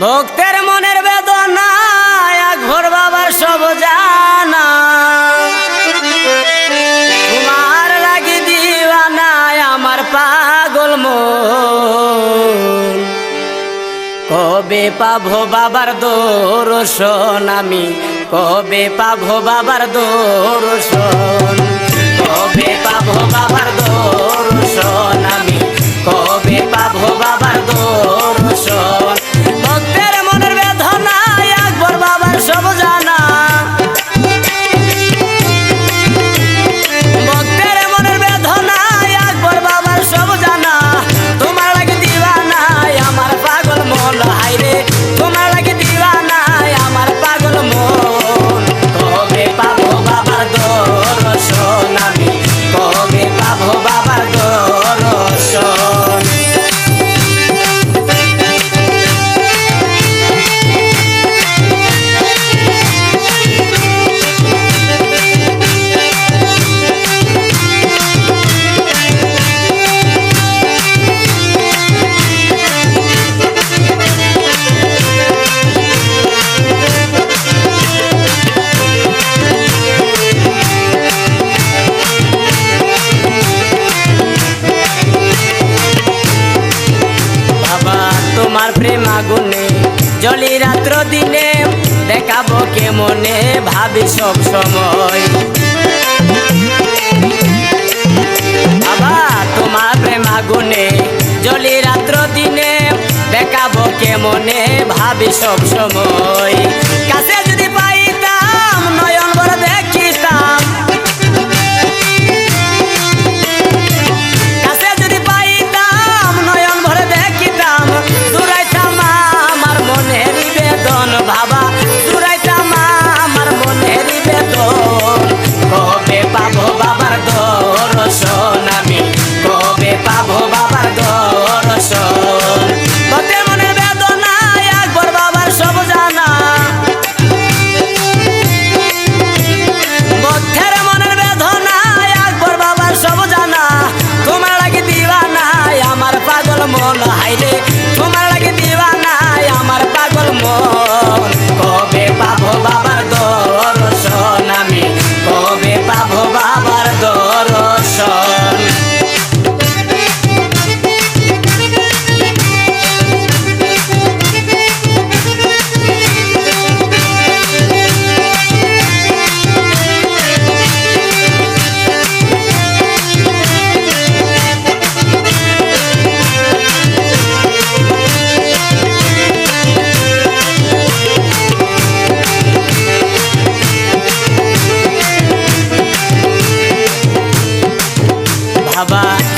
ভক্তের মনের বেদনা ঘর বাবার সব জানা। তোমার লাগি দিবানায় আমার পাগল মন। কবে পাবো বাবার দর্শন আমি? কবে পাবো বাবার দর্শন? জলি রাত্র দিনে দেখাবো কে মনে ভাবি সব সময়। বাবা, তোমার প্রেম আগুনে জলি রাত্র দিনে দেখাবো কে মনে ভাবি সব সময়। কাছে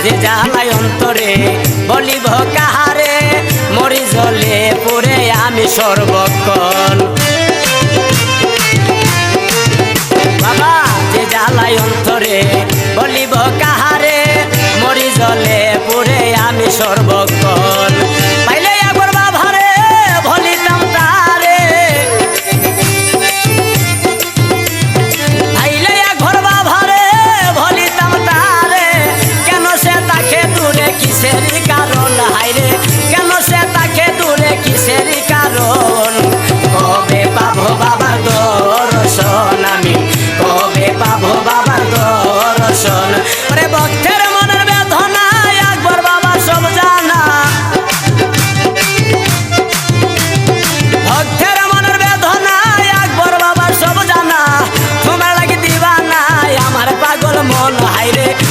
যে জ্বালায় অন্তরে বলিব কাহারে মরি জলে পুরে আমি সর্বক্ষণ। মন হাইরে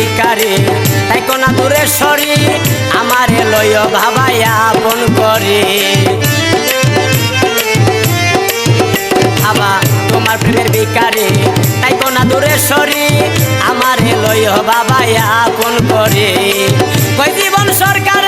ভিকারি। তাই কোনা দূরে সরি, আমারে লয় ভাবাই আপন করি। বাবা তোমার প্রেমের ভিকারি। তাই কোনা দূরে সরি, আমারে লয় আপন করি। কই জীবন সরকার